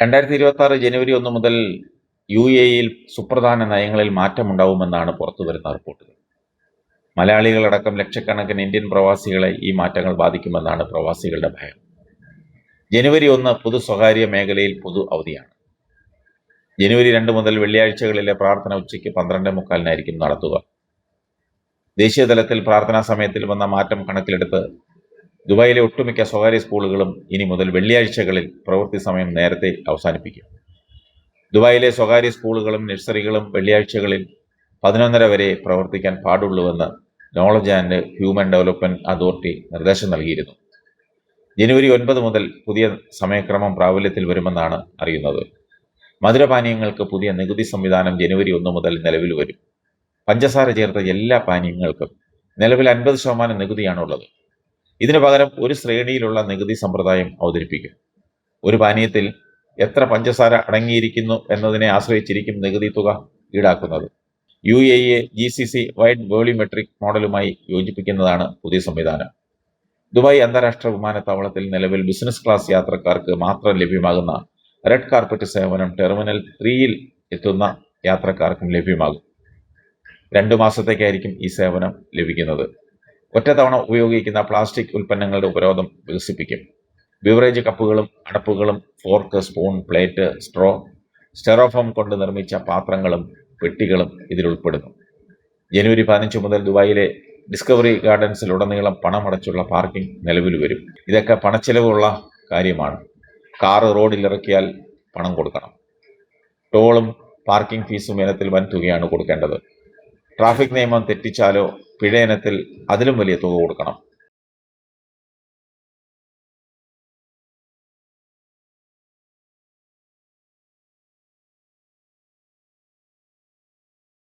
രണ്ടായിരത്തി ഇരുപത്തി ആറ് ജനുവരി ഒന്ന് മുതൽ യു എ ഇയിൽ സുപ്രധാന നയങ്ങളിൽ മാറ്റമുണ്ടാവുമെന്നാണ് പുറത്തു വരുന്ന റിപ്പോർട്ടുകൾ. മലയാളികളടക്കം ലക്ഷക്കണക്കിന് ഇന്ത്യൻ പ്രവാസികളെ ഈ മാറ്റങ്ങൾ ബാധിക്കുമെന്നാണ് പ്രവാസികളുടെ ഭയം. ജനുവരി ഒന്ന് പൊതു സ്വകാര്യ മേഖലയിൽ പൊതു അവധിയാണ്. ജനുവരി രണ്ട് മുതൽ വെള്ളിയാഴ്ചകളിലെ പ്രാർത്ഥന ഉച്ചയ്ക്ക് പന്ത്രണ്ട് മുക്കാലിനായിരിക്കും നടത്തുക. ദേശീയ തലത്തിൽ പ്രാർത്ഥനാ സമയത്തിൽ വന്ന മാറ്റം കണക്കിലെടുത്ത് ദുബായിലെ ഒട്ടുമിക്ക സ്വകാര്യ സ്കൂളുകളും ഇനി മുതൽ വെള്ളിയാഴ്ചകളിൽ പ്രവൃത്തി സമയം നേരത്തെ അവസാനിപ്പിക്കും. ദുബായിലെ സ്വകാര്യ സ്കൂളുകളും നഴ്സറികളും വെള്ളിയാഴ്ചകളിൽ പതിനൊന്നര വരെ പ്രവർത്തിക്കാൻ പാടുള്ളൂവെന്ന് knowledge and human development authority നിർദ്ദേശം നൽകിയിരുന്നു. ജനുവരി ഒൻപത് മുതൽ പുതിയ സമയക്രമം പ്രാബല്യത്തിൽ വരുമെന്നാണ് അറിയുന്നത്. മധുരപാനീയങ്ങൾക്ക് പുതിയ നികുതി സംവിധാനം ജനുവരി ഒന്ന് മുതൽ നിലവിൽ വരും. പഞ്ചസാര ചേർത്ത എല്ലാ പാനീയങ്ങൾക്കും നിലവിൽ അൻപത് ശതമാനം നികുതിയാണുള്ളത്. ഇതിനു പകരം ഒരു ശ്രേണിയിലുള്ള നികുതി സമ്പ്രദായം അവതരിപ്പിക്കും ഒരു പാനീയത്തിൽ എത്ര പഞ്ചസാര അടങ്ങിയിരിക്കുന്നു എന്നതിനെ ആശ്രയിച്ചിരിക്കും നികുതി തുക ഈടാക്കുന്നത്. U A A G C C wide volumetric മോഡലുമായി യോജിപ്പിക്കുന്നതാണ് പുതിയ സംവിധാനം. ദുബായ് അന്താരാഷ്ട്ര വിമാനത്താവളത്തിൽ നിലവിൽ ബിസിനസ് ക്ലാസ് യാത്രക്കാർക്ക് മാത്രം ലഭ്യമാകുന്ന റെഡ് കാർപ്പറ്റ് സേവനം ടെർമിനൽ ത്രീയിൽ എത്തുന്ന യാത്രക്കാർക്കും ലഭ്യമാകും. രണ്ടു മാസത്തേക്കായിരിക്കും ഈ സേവനം ലഭിക്കുന്നത്. ഒറ്റത്തവണ ഉപയോഗിക്കുന്ന പ്ലാസ്റ്റിക് ഉൽപ്പന്നങ്ങളുടെ ഉപരോധം വികസിപ്പിക്കും. ബിവറേജ് കപ്പുകളും അടപ്പുകളും fork spoon plate straw styrofoam കൊണ്ട് നിർമ്മിച്ച പാത്രങ്ങളും പെട്ടികളും ഇതിൽ ഉൾപ്പെടുന്നു. ജനുവരി പതിനഞ്ച് മുതൽ ദുബായിലെ ഡിസ്കവറി ഗാർഡൻസിലുടനീളം പണമടച്ചുള്ള പാർക്കിംഗ് നിലവിൽ വരും. ഇതൊക്കെ പണച്ചെലവുള്ള കാര്യമാണ്. കാറ് റോഡിൽ ഇറക്കിയാൽ പണം കൊടുക്കണം. ടോളും പാർക്കിംഗ് ഫീസും ഇനത്തിൽ വൻ തുകയാണ് കൊടുക്കേണ്ടത്. ട്രാഫിക് നിയമം തെറ്റിച്ചാലോ പിഴ ഇനത്തിൽ അതിലും വലിയ തുക കൊടുക്കണം.